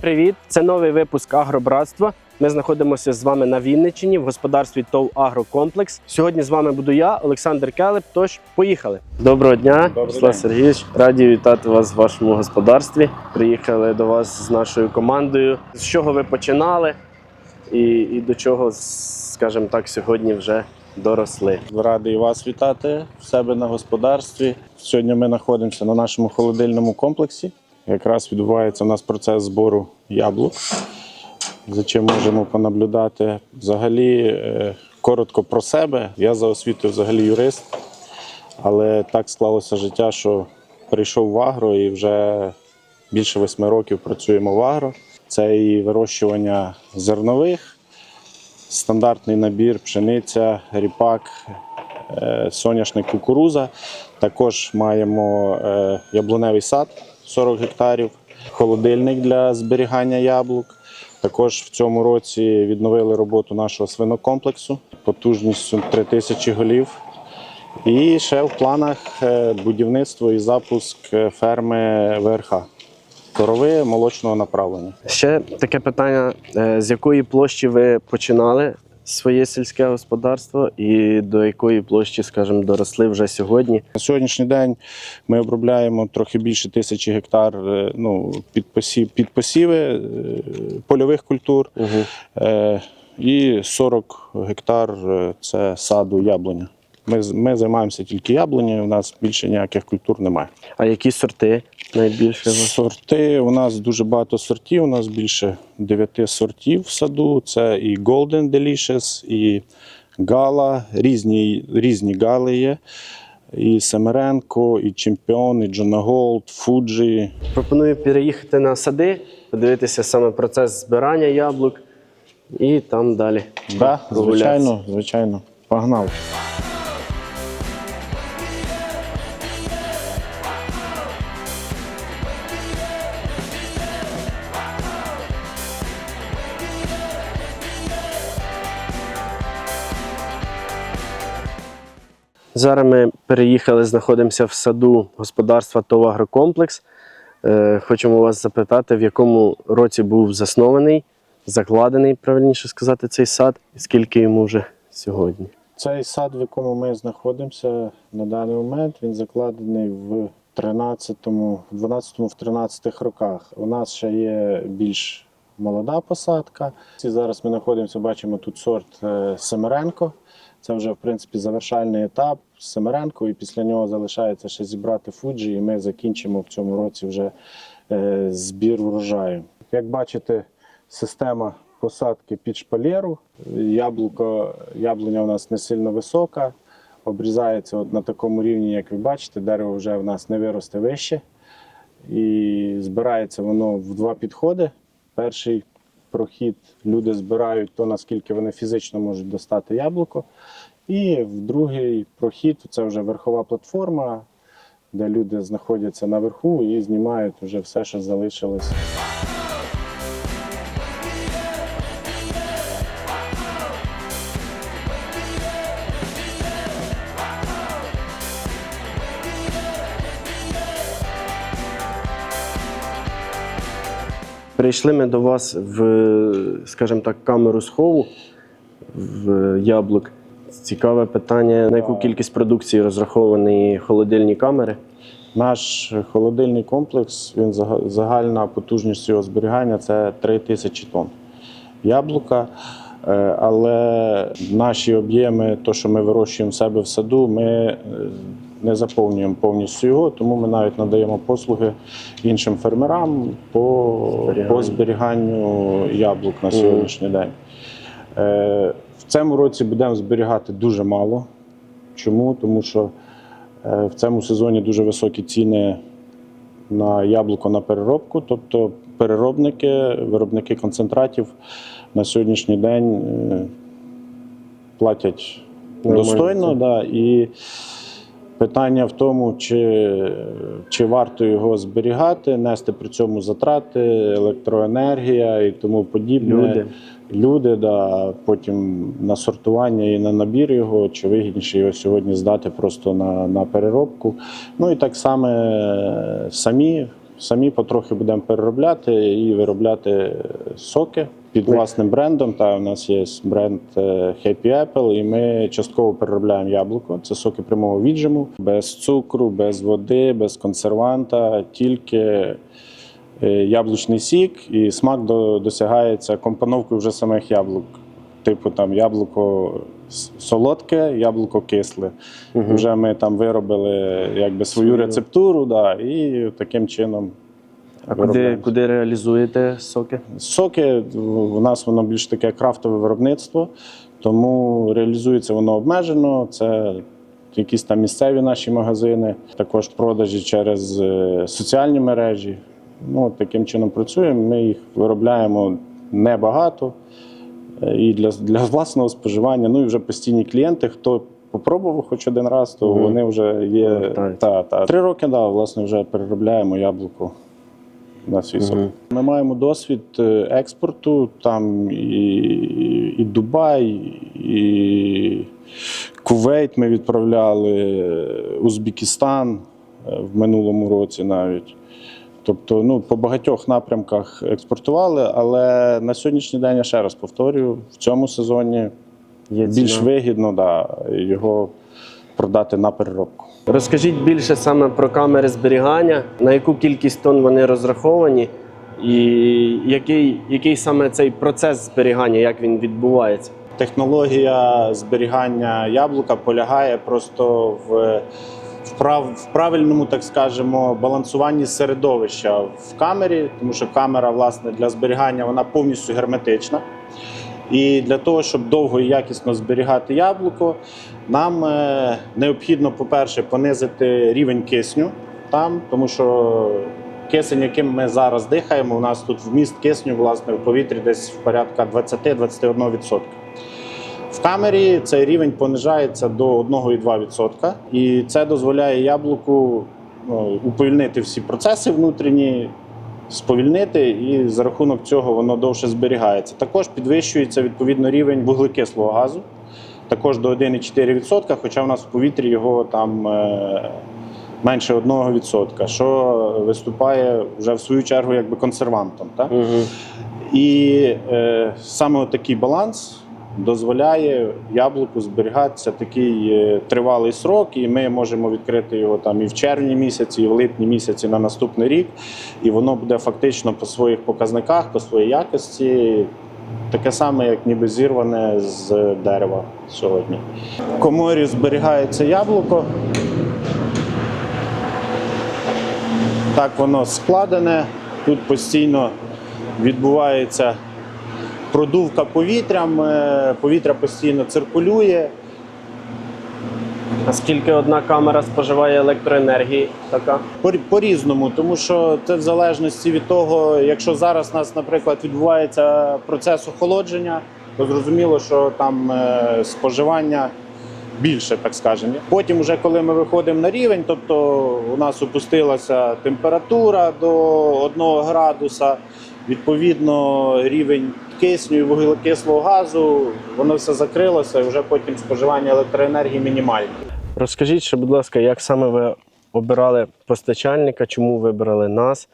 привіт! Це новий випуск Агробратства. Ми знаходимося з вами на Вінниччині в господарстві ТОВ Агрокомплекс. Сьогодні з вами буду я, Олександр Келеп. Тож поїхали. Доброго дня, день. Сергійович. Раді вітати вас в вашому господарстві. Приїхали до вас з нашою командою. З чого ви починали і, і до чого, скажімо так, сьогодні вже доросли. Радий вас вітати в себе на господарстві. Сьогодні ми знаходимося на нашому холодильному комплексі. Якраз відбувається у нас процес збору яблук, за чим можемо понаблюдати. Взагалі, е, коротко про себе. Я за освітою взагалі юрист, але так склалося життя, що прийшов в агро і вже більше восьми років працюємо в агро. Це і вирощування зернових, стандартний набір, пшениця, ріпак, е, соняшник, кукуруза. Також маємо е, яблуневий сад 40 гектарів, холодильник для зберігання яблук. Також в цьому році відновили роботу нашого свинокомплексу потужністю 3000 голів. І ще в планах е, будівництво і запуск е, ферми ВРХ корови молочного направлення. Ще таке питання: е, з якої площі ви починали своє сільське господарство, і до якої площі, скажімо, доросли вже сьогодні? На сьогоднішній день ми обробляємо трохи більше тисячі гектар е, ну, під, посів, під посіви е, польових культур Угу. і 40 гектар це саду яблуня. Ми, ми займаємося тільки яблунею, у нас більше ніяких культур немає. А які сорти найбільше? Сорти у нас дуже багато сортів. У нас більше 9 сортів в саду. Це і Golden Delicious, і Гала, різні, різні гали є. І Семеренко, і Чемпіон, і Джона Голд, Фуджі. Пропоную переїхати на сади, подивитися саме процес збирання яблук, і там далі. Да, звичайно, звичайно. Погнали. Зараз ми переїхали, знаходимося в саду господарства ТОВ Агрокомплекс. Е, Хочемо вас запитати, в якому році був заснований, закладений, правильніше сказати, цей сад, і скільки йому вже сьогодні. Цей сад, в якому ми знаходимося на даний момент, він закладений в 12-му, в 13-х роках. У нас ще є більш молода посадка. І зараз ми знаходимося, бачимо тут сорт е, Семеренко. Це вже в принципі завершальний етап Семеренко, і після нього залишається ще зібрати Фуджі, і ми закінчимо в цьому році вже е, збір врожаю. Як бачите, система посадки під шпалеру. Яблуко, яблуня у нас не сильно висока, обрізається от на такому рівні, як ви бачите, дерево вже в нас не виросте вище. І збирається воно в два підходи. Перший прохід люди збирають то, наскільки вони фізично можуть достати яблуко. І в другий прохід це вже верхова платформа, де люди знаходяться наверху і знімають вже все, що залишилось. Прийшли ми до вас в, скажімо так, камеру схову в яблук. Цікаве питання, на яку кількість продукції розраховані холодильні камери. Наш холодильний комплекс, він загальна потужність його зберігання це 3 тисячі тонн яблука. Е, Але наші об'єми, то, що ми вирощуємо в себе в саду, ми е, не заповнюємо повністю його, тому ми навіть надаємо послуги іншим фермерам по, Зберіганню. по зберіганню яблук на сьогоднішній день. Е, В цьому році будемо зберігати дуже мало. Чому? Тому що е, в цьому сезоні дуже високі ціни на яблуко на переробку. Тобто переробники, виробники концентратів на сьогоднішній день е, платять достойно. Да, і питання в тому, чи, чи варто його зберігати, нести при цьому затрати, електроенергія і тому подібне. Люди. Люди, да, потім на сортування і на набір його, чи вигідніше його сьогодні здати просто на, на переробку. Ну і так само е, самі самі потрохи будемо переробляти і виробляти соки під власним брендом. Та у нас є бренд е, Happy Apple, і ми частково переробляємо яблуко. Це соки прямого віджиму, без цукру, без води, без консерванта, тільки е, яблучний сік, і смак до- досягається компоновкою вже самих яблук. Типу там яблуко солодке, яблуко кисле. Мгм. Вже ми там виробили якби свою Свою. рецептуру, да, і таким чином. А куди, куди реалізуєте соки? Соки у нас воно більш таке крафтове виробництво, тому реалізується воно обмежено. Це якісь там місцеві наші магазини, також продажі через е, соціальні мережі. Ну, таким чином працюємо. Ми їх виробляємо небагато е, і для, для власного споживання. Ну і вже постійні клієнти, хто попробував хоч один раз, то Мгм. вони вже є. Та, та. Три роки, да, власне, вже переробляємо яблуко на свій сок. Мгм. Ми маємо досвід е, експорту, там і, і Дубай, і Кувейт ми відправляли, е, Узбекистан е, в минулому році навіть. Тобто, ну, по багатьох напрямках експортували, але на сьогоднішній день я ще раз повторюю, в цьому сезоні Є більш вигідно да, його продати на переробку. Розкажіть більше саме про камери зберігання, на яку кількість тонн вони розраховані, і який, який саме цей процес зберігання, як він відбувається? Технологія зберігання яблука полягає просто в, в, прав, в правильному, так скажемо, балансуванні середовища в камері, тому що камера, власне, для зберігання вона повністю герметична. І для того, щоб довго і якісно зберігати яблуко, нам е, необхідно, по-перше, понизити рівень кисню там, тому що кисень, яким ми зараз дихаємо, у нас тут вміст кисню власне, в повітрі десь в порядка 20-21%. В камері цей рівень понижається до 1,2%, і це дозволяє яблуку ну, уповільнити всі процеси внутрішні, сповільнити, і за рахунок цього воно довше зберігається. Також підвищується відповідно рівень вуглекислого газу, також до 1,4%, хоча в нас в повітрі його там е, менше 1%, що виступає вже в свою чергу якби консервантом. Так? Угу. І е, саме такий баланс дозволяє яблуку зберігатися такий е, тривалий срок, і ми можемо відкрити його там і в червні місяці, і в липні місяці на наступний рік. І воно буде фактично по своїх показниках, по своїй якості. Таке саме, як ніби зірване з дерева сьогодні. В коморі зберігається яблуко. Так воно складене. Тут постійно відбувається продувка повітрям, е, повітря постійно циркулює. А скільки одна камера споживає електроенергії? Така? По- По-різному, тому що це в залежності від того, якщо зараз у нас, наприклад, відбувається процес охолодження, то зрозуміло, що там е, споживання більше, так скажемо. Потім, вже коли ми виходимо на рівень, тобто у нас опустилася температура до 1 градуса, відповідно, рівень кисню і вуглекислого газу, воно все закрилося, і вже потім споживання електроенергії мінімальне. Розкажіть ще, будь ласка, як саме ви обирали постачальника, чому вибрали нас?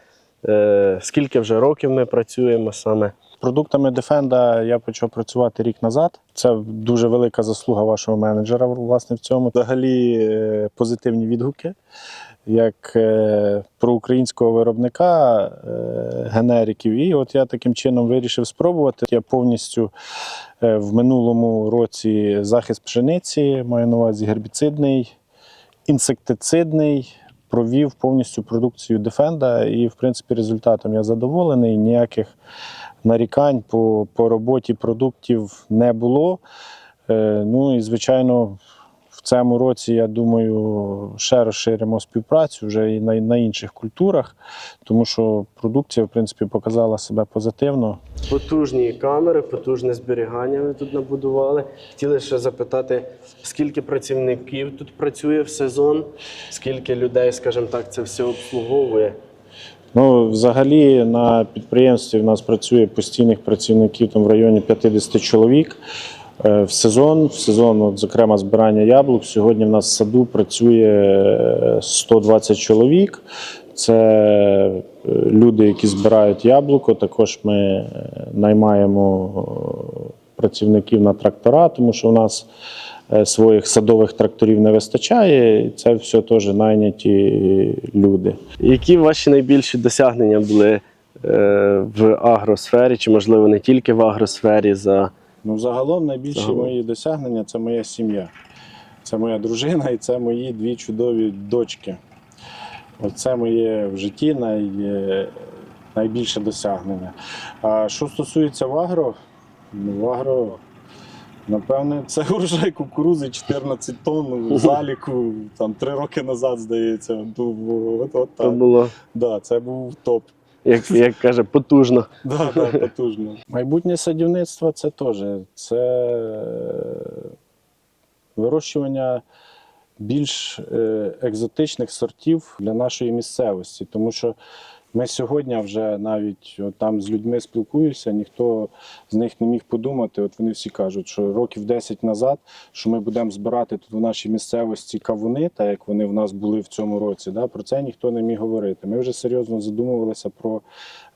Е, скільки вже років ми працюємо саме? Продуктами Defenda я почав працювати рік назад. Це дуже велика заслуга вашого менеджера. Власне, в цьому взагалі е, позитивні відгуки. Як е, про українського виробника е, генериків, і от я таким чином вирішив спробувати. Я повністю е, в минулому році захист пшениці, маю на увазі гербіцидний, інсектицидний. Провів повністю продукцію Defenda, і в принципі результатом я задоволений. Ніяких нарікань по, по роботі продуктів не було. Е, ну і звичайно, цьому році, я думаю, ще розширимо співпрацю вже і на, на інших культурах, тому що продукція, в принципі, показала себе позитивно. Потужні камери, потужне зберігання ви тут набудували. Хотіли ще запитати, скільки працівників тут працює в сезон, скільки людей, скажімо так, це все обслуговує. Ну, взагалі на підприємстві в нас працює постійних працівників там в районі 50 чоловік. Е, В сезон, в сезон, от, зокрема, збирання яблук. Сьогодні в нас в саду працює е, 120 чоловік. Це е, люди, які збирають яблуко. Також ми е, наймаємо е, працівників на трактора, тому що у нас е, своїх садових тракторів не вистачає. Це все теж найняті люди. Які ваші найбільші досягнення були е, в агросфері, чи можливо не тільки в агросфері за Ну, загалом найбільші Загалом. мої досягнення це моя сім'я. Це моя дружина і це мої дві чудові дочки. Оце моє в житті най, е, найбільше досягнення. А що стосується в агро, ну, в агро, напевне, це урожай кукурузи 14 тонн у заліку, там три роки назад, здається. був. От, от так. було, Да, це був топ. Як, як каже, потужно? Да, да, потужно. Майбутнє садівництво це теж це е, вирощування більш е, екзотичних сортів для нашої місцевості. Тому що ми сьогодні вже навіть от там з людьми спілкуюся, ніхто з них не міг подумати. От вони всі кажуть, що років 10 назад, що ми будемо збирати тут в нашій місцевості кавуни, так як вони в нас були в цьому році. Да? Про це ніхто не міг говорити. Ми вже серйозно задумувалися про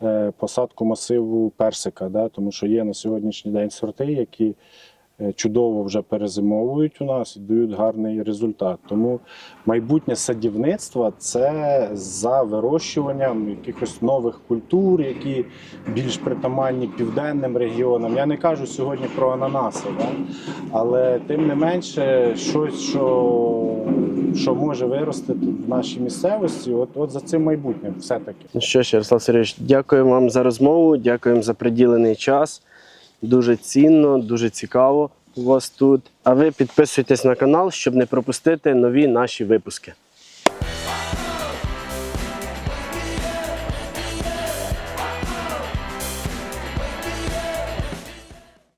е, посадку масиву персика, да? тому що є на сьогоднішній день сорти, які чудово вже перезимовують у нас і дають гарний результат. Тому майбутнє садівництво це за вирощуванням якихось нових культур, які більш притаманні південним регіонам. Я не кажу сьогодні про ананаси, да? але тим не менше, щось, що, що може вирости в нашій місцевості, от, от за цим майбутнім все-таки. Ну що ж, Ярослав Сергійович, дякую вам за розмову, дякуємо за приділений час. Дуже цінно, дуже цікаво у вас тут. А ви підписуйтесь на канал, щоб не пропустити нові наші випуски.